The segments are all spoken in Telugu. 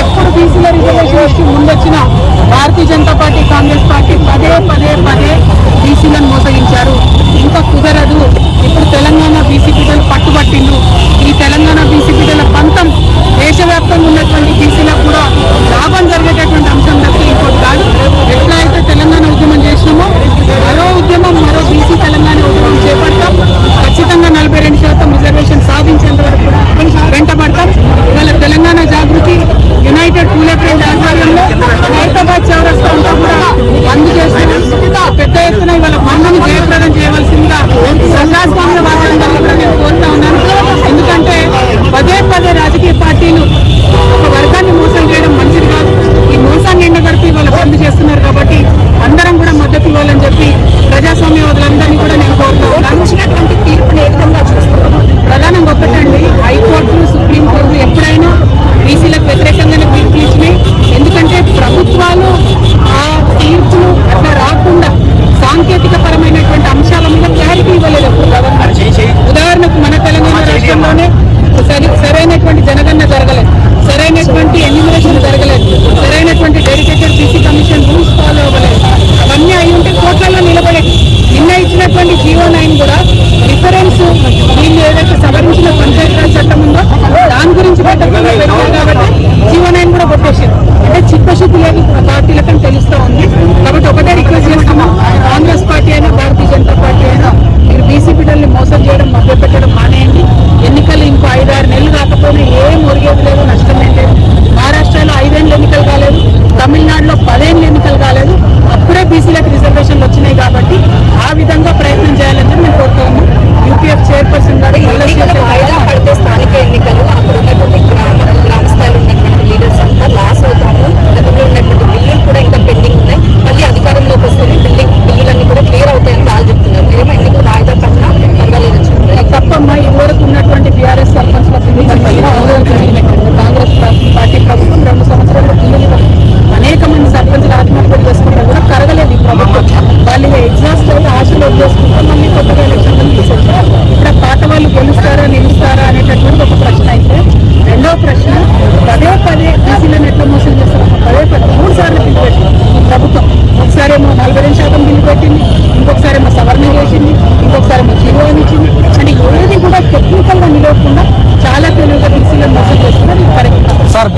ఎప్పుడు బీసీల రిజర్వేషన్ ఇచ్చి ముందొచ్చిన Bharatiya Janata Party Congress Party పదే పదే పదే బీసీలను మోసగించారు. ఇంకా కుదరదు. ఇప్పుడు తెలంగాణ బీసీ బిడ్డలు పట్టుబట్టిండు ఈ తెలంగాణ బీసీ బిడ్డల పంతం దేశవ్యాప్తంగా ఉన్నటువంటి బీసీలకు కూడా లాభం జరిగేటటువంటి అంశం తప్ప ఇంకోటి కాదు. ఎట్లా అయితే తెలంగాణ ఉద్యమం చేసినామో మరో ఉద్యమం మరో బీసీ తెలంగాణ ఉద్యమం చేపడతాం. ఖచ్చితంగా నలభై రెండు శాతం రిజర్వేషన్ సాధించేంత వరకు కూడా వెంటబడతాం. ఇవాళ తెలంగాణ జాగృతి యునైటెడ్ పూలే ఆధ్వర్యంలో హైదరాబాద్ చౌరస్తా అంతా కూడా బంద్ పెద్ద ఎత్తున ఇవాళ బంద్ని జయప్రదం చేయవలసిందిగా ప్రజాస్వామ్య వాతావరణంలో కూడా నేను కోరుతా ఉన్నాను ఎందుకంటే పదే పదే రాజకీయ పార్టీలు ఒక వర్గాన్ని మోసం చేయడం మంచిది కాదు ఈ మోసాన్ని ఎండగడిపి ఇవాళ బంద్ చేస్తున్నారు కాబట్టి అందరం కూడా మద్దతు ఇవ్వాలని చెప్పి ప్రజాస్వామ్యవాదులందరినీ కూడా నేను కోరుతా ఉన్నాను తీర్పుని ఏ విధంగా ప్రధానంగా ఒకటండి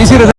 ടി സി എടുക്കണം